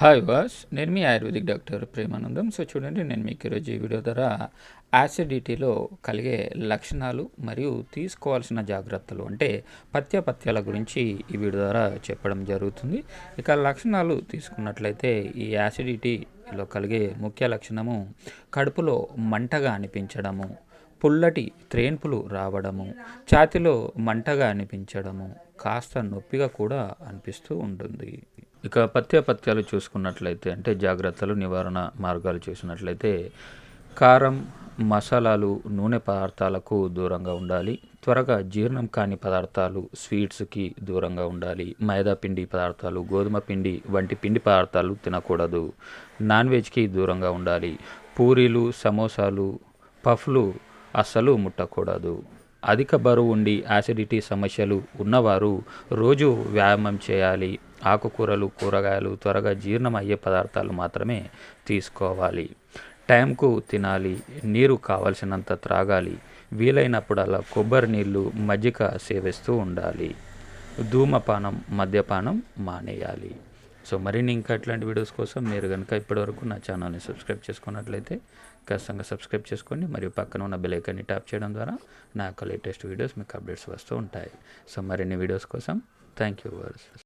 Hi వాస్ నేను మీ ఆయుర్వేదిక్ డాక్టర్ ప్రేమానందం. సో చూడండి నేను మీకు ఈరోజు ఈ వీడియో ద్వారా యాసిడిటీలో కలిగే లక్షణాలు మరియు తీసుకోవాల్సిన జాగ్రత్తలు అంటే పత్యపత్యాల గురించి ఈ వీడియో ద్వారా చెప్పడం జరుగుతుంది. ఇక లక్షణాలు తీసుకున్నట్లయితే ఈ యాసిడిటీలో కలిగే ముఖ్య లక్షణము కడుపులో మంటగా అనిపించడము పుల్లటి త్రేన్పులు రావడము ఛాతిలో మంటగా అనిపించడము కాస్త నొప్పిగా కూడా అనిపిస్తూ ఉంటుంది. ఇక పథ్యపథ్యాలు చూసుకున్నట్లయితే అంటే జాగ్రత్తలు నివారణ మార్గాలు చూసినట్లయితే కారం మసాలాలు నూనె పదార్థాలకు దూరంగా ఉండాలి. త్వరగా జీర్ణం కాని పదార్థాలు స్వీట్స్కి దూరంగా ఉండాలి. మైదా పిండి పదార్థాలు గోధుమ పిండి వంటి పిండి పదార్థాలు తినకూడదు. నాన్ వెజ్కి దూరంగా ఉండాలి. పూరీలు సమోసాలు పఫ్లు అస్సలు ముట్టకూడదు. అధిక బరువు ఉండి యాసిడిటీ సమస్యలు ఉన్నవారు రోజు వ్యాయామం చేయాలి. ఆకుకూరలు కూరగాయలు త్వరగా జీర్ణం అయ్యే పదార్థాలు మాత్రమే తీసుకోవాలి. టైంకు తినాలి నీరు కావలసినంత త్రాగాలి వీలైనప్పుడల్లా కొబ్బరి నీళ్ళు మజ్జిగ సేవిస్తూ ఉండాలి. ధూమపానం మద్యపానం మానేయాలి. సో మరిన్ని ఇంకా ఇట్లాంటి వీడియోస్ కోసం మీరు కనుక ఇప్పటివరకు నా ఛానల్ని సబ్స్క్రైబ్ చేసుకున్నట్లయితే ఖచ్చితంగా సబ్స్క్రైబ్ చేసుకోండి. మరియు పక్కన ఉన్న బెల్ ఐకాన్ని ట్యాప్ చేయడం ద్వారా నా యొక్క లేటెస్ట్ వీడియోస్ మీకు అప్డేట్స్ వస్తూ ఉంటాయి. సో మరిన్ని వీడియోస్ కోసం థ్యాంక్ యూ వర్స్.